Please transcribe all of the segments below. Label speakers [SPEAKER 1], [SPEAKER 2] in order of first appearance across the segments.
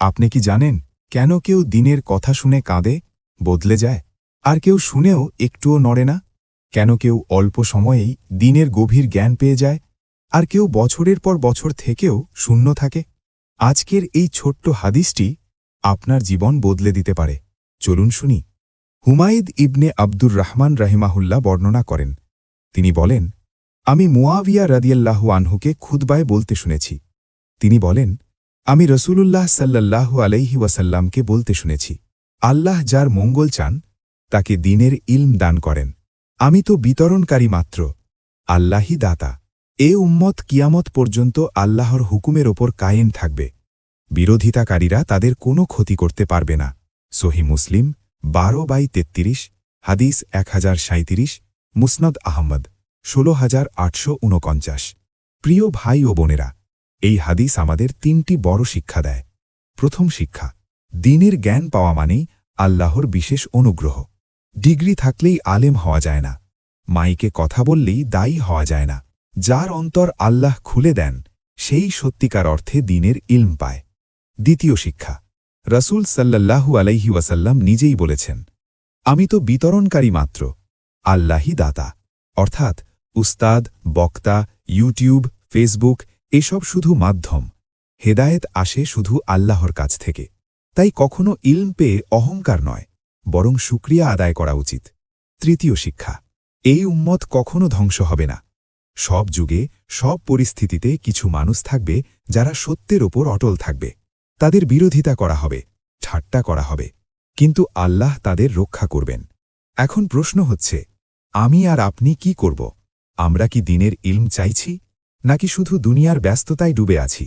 [SPEAKER 1] আপনি কি জানেন কেন কেউ দিনের কথা শুনে কাঁদে, বদলে যায়? আর কেউ শুনেও একটুও নড়ে না? কেন কেউ অল্প সময়েই দিনের গভীর জ্ঞান পেয়ে যায়? আর কেউ বছরের পর বছর থেকেও শূন্য থাকে? আজকের এই ছোট্ট হাদিসটি আপনার জীবন বদলে দিতে পারে। চলুন শুনি। হুমায়দ ইবনে আব্দুর রহমান রাহিমাহুল্লাহ বর্ণনা করেন। তিনি বলেন, আমি মুয়াবিয়া রাদিয়াল্লাহু আনহুকে খুদবায় বলতে শুনেছি। তিনি বলেন আমি রসূলুল্লাহ সাল্লাল্লাহু আলাইহি ওয়াসাল্লামকে বলতে শুনেছি, আল্লাহ যার মঙ্গল চান, তাকে দিনের ইলম দান করেন। আমি তো বিতরণকারী মাত্র আল্লাহি দাতা। এ উম্মত কিয়ামত পর্যন্ত আল্লাহর হুকুমের ওপর কায়েম থাকবে। বিরোধিতাকারীরা তাদের কোনো ক্ষতি করতে পারবে না। সহি মুসলিম, বারো বাই তেত্রিশ, হাদিস এক হাজার সাঁত্রিশ মুসনদ আহমদ, ষোলো হাজার আটশো প্রিয় ভাই ও বোনেরা এই হাদিস আমাদের তিনটি বড় শিক্ষা দেয়। প্রথম শিক্ষা, দিনের জ্ঞান পাওয়া মানেই আল্লাহর বিশেষ অনুগ্রহ। ডিগ্রি থাকলেই আলেম হওয়া যায় না। মাইকে কথা বললেই দায়ী হওয়া যায় না। যার অন্তর আল্লাহ খুলে দেন, সেই সত্যিকার অর্থে দিনের ইলম পায়। দ্বিতীয় শিক্ষা, রসুল সাল্লাল্লাহু আলাইহি ওয়াসাল্লাম নিজেই বলেছেন, আমি তো বিতরণকারী মাত্র আল্লাহি দাতা। অর্থাৎ, উস্তাদ, বক্তা, ইউটিউব, ফেসবুক এসব শুধু মাধ্যম। হেদায়েত আসে শুধু আল্লাহর কাছ থেকে। তাই কখনো ইলম পেয়ে অহংকার নয়, বরং শুক্রিয়া আদায় করা উচিত। তৃতীয় শিক্ষা, এই উম্মত কখনো ধ্বংস হবে না। সব যুগে, সব পরিস্থিতিতে কিছু মানুষ থাকবে যারা সত্যের ওপর অটল থাকবে। তাদের বিরোধিতা করা হবে, ঠাট্টা করা হবে। কিন্তু আল্লাহ তাদের রক্ষা করবেন। এখন প্রশ্ন হচ্ছে, আমি আর আপনি কি করব? আমরা কি দিনের ইলম চাইছি? নাকি শুধু দুনিয়ার ব্যস্ততায় ডুবে আছি?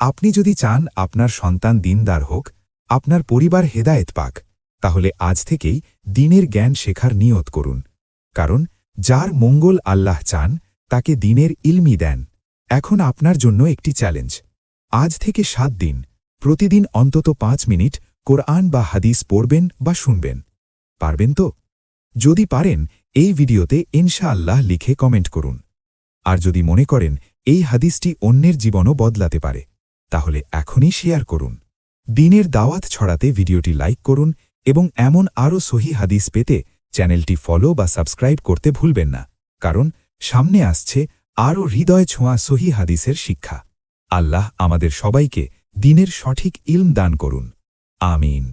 [SPEAKER 1] আপনি যদি চান আপনার সন্তান দিনদার হোক, আপনার পরিবার হেদায়েত পাক, তাহলে আজ থেকেই দিনের জ্ঞান শেখার নিয়ত করুন। কারণ যার মঙ্গল আল্লাহ চান, তাকে দিনের ইলমি দেন। এখন আপনার জন্য একটি চ্যালেঞ্জ। আজ থেকে সাত দিন, প্রতিদিন অন্তত পাঁচ মিনিট কোরআন বা হাদিস পড়বেন বা শুনবেন। পারবেন তো? যদি পারেন, এই ভিডিওতে ইনশাআল্লাহ লিখে কমেন্ট করুন। আর যদি মনে করেন এই হাদিসটি অন্যের জীবনও বদলাতে পারে। তাহলে এখনই শেয়ার করুন। দিনের দাওয়াত ছড়াতে ভিডিওটি লাইক করুন এবং এমন আরও সহি হাদিস পেতে চ্যানেলটি ফলো বা সাবস্ক্রাইব করতে ভুলবেন না, কারণ সামনে আসছে আরও হৃদয় ছোঁয়া সহি হাদিসের শিক্ষা। আল্লাহ আমাদের সবাইকে দিনের সঠিক ইলম দান করুন। আমিন।